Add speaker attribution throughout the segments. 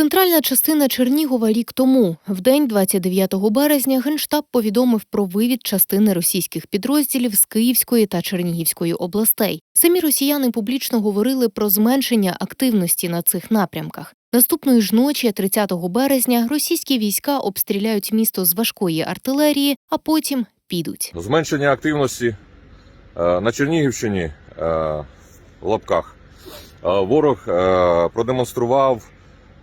Speaker 1: Центральна частина Чернігова рік тому, в день 29 березня, Генштаб повідомив про вивід частини російських підрозділів з Київської та Чернігівської областей. Самі росіяни публічно говорили про зменшення активності на цих напрямках. Наступної ж ночі, 30 березня, російські війська обстріляють місто з важкої артилерії, а потім підуть.
Speaker 2: Зменшення активності е, на Чернігівщині е, в лапках. Е, Ворог продемонстрував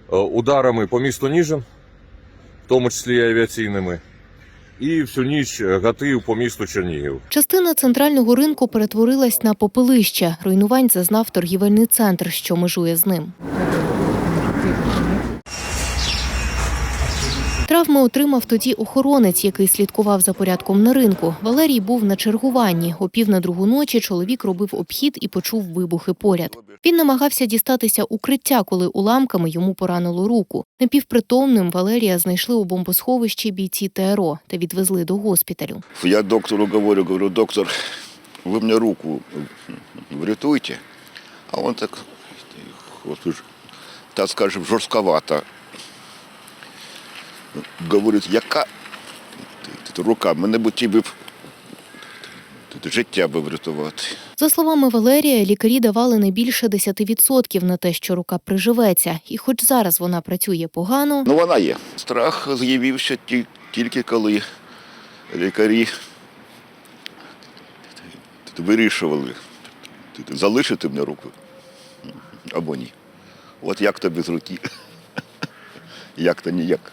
Speaker 2: ударами по місту Ніжин, в тому числі авіаційними, і всю ніч е, гатив по місту Чернігів.
Speaker 1: Частина центрального ринку перетворилась на попелище. Руйнувань зазнав торгівельний центр, що межує з ним. Травми отримав тоді охоронець, який слідкував за порядком на ринку. Валерій був на чергуванні. О пів на другу ночі чоловік робив обхід і почув вибухи поряд. Він намагався дістатися укриття, коли уламками йому поранило руку. Напівпритомним Валерія знайшли у бомбосховищі бійці ТРО та відвезли до госпіталю.
Speaker 3: Я доктору говорю, говорю, доктор, вы мне руку врятуйте. А он так, так скажем, жорстковато. Говорить, яка рука, мене б ті б життя би врятувати.
Speaker 1: За словами Валерія, лікарі давали не більше 10% на те, що рука приживеться, і хоч зараз вона працює погано,
Speaker 3: Ну, вона є. Страх з'явився тільки коли лікарі вирішували, залишити мені руку або ні. От як то без руки? Як то ніяк.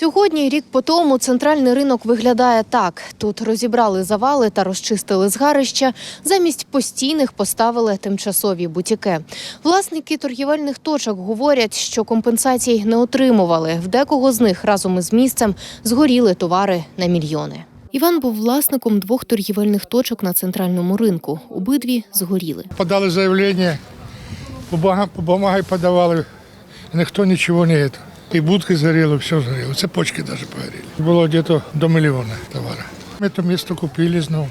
Speaker 1: Сьогодні, рік по тому, центральний ринок виглядає так: тут розібрали завали та розчистили згарища. Замість постійних поставили тимчасові бутіки. Власники торгівельних точок говорять, що компенсацій не отримували. В декого з них разом із місцем згоріли товари на мільйони. Іван був власником двох торгівельних точок на центральному ринку. Обидві згоріли.
Speaker 4: подали заявление, бумага, бумагой подавали, никто ничего не это. И будки сгорели, все сгорело, цепочки даже погорели. Было где-то до миллиона товара. Это место купили снова.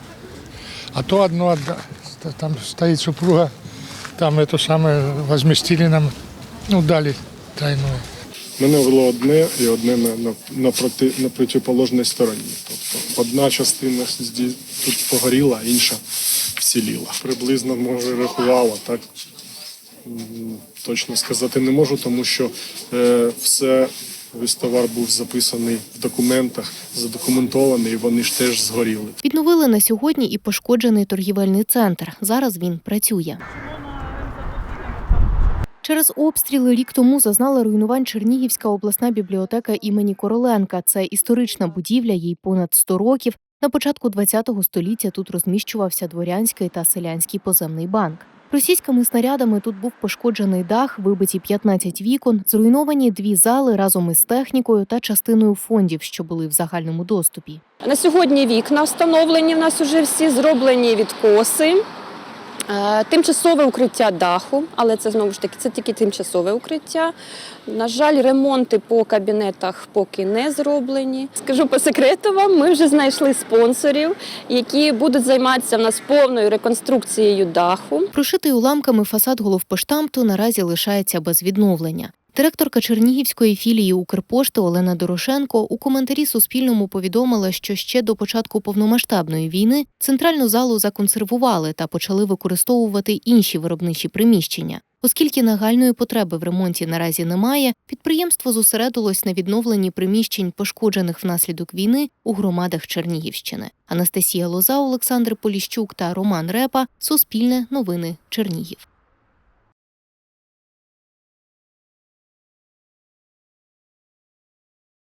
Speaker 4: А то одно, отда- там стоит супруга, там это самое возместили нам, ну дали тройное.
Speaker 5: Мене було одне і одне на, на, на, проти, на протиположній стороні. Тобто одна частина зді- тут погоріла, а інша вціліла. Приблизно, може, рахувала, так м, точно сказати не можу, тому що е, все, весь товар був записаний в документах, задокументований, і вони ж теж згоріли.
Speaker 1: Відновили на сьогодні і пошкоджений торгівельний центр. Зараз він працює. Через обстріли рік тому зазнала руйнувань Чернігівська обласна бібліотека імені Короленка. Це історична будівля, їй понад 100 років. На початку ХХ століття тут розміщувався дворянський та селянський поземний банк. Російськими снарядами тут був пошкоджений дах, вибиті 15 вікон, зруйновані дві зали разом із технікою та частиною фондів, що були в загальному доступі.
Speaker 6: На сьогодні вікна встановлені. В нас уже всі зроблені відкоси. Е, Тимчасове укриття даху, але це знову ж таки це тільки тимчасове укриття. На жаль, ремонти по кабінетах поки не зроблені. Скажу по секрету вам, ми вже знайшли спонсорів, які будуть займатися в нас повною реконструкцією даху.
Speaker 1: Прошитий уламками фасад головпоштамту наразі лишається без відновлення. Директорка Чернігівської філії Укрпошти Олена Дорошенко у коментарі Суспільному повідомила, що ще до початку повномасштабної війни центральну залу законсервували та почали використовувати інші виробничі приміщення. Оскільки нагальної потреби в ремонті наразі немає, підприємство зосередилось на відновленні приміщень, пошкоджених внаслідок війни у громадах Чернігівщини. Анастасія Лоза, Олександр Поліщук та Роман Репа. Суспільне новини Чернігів.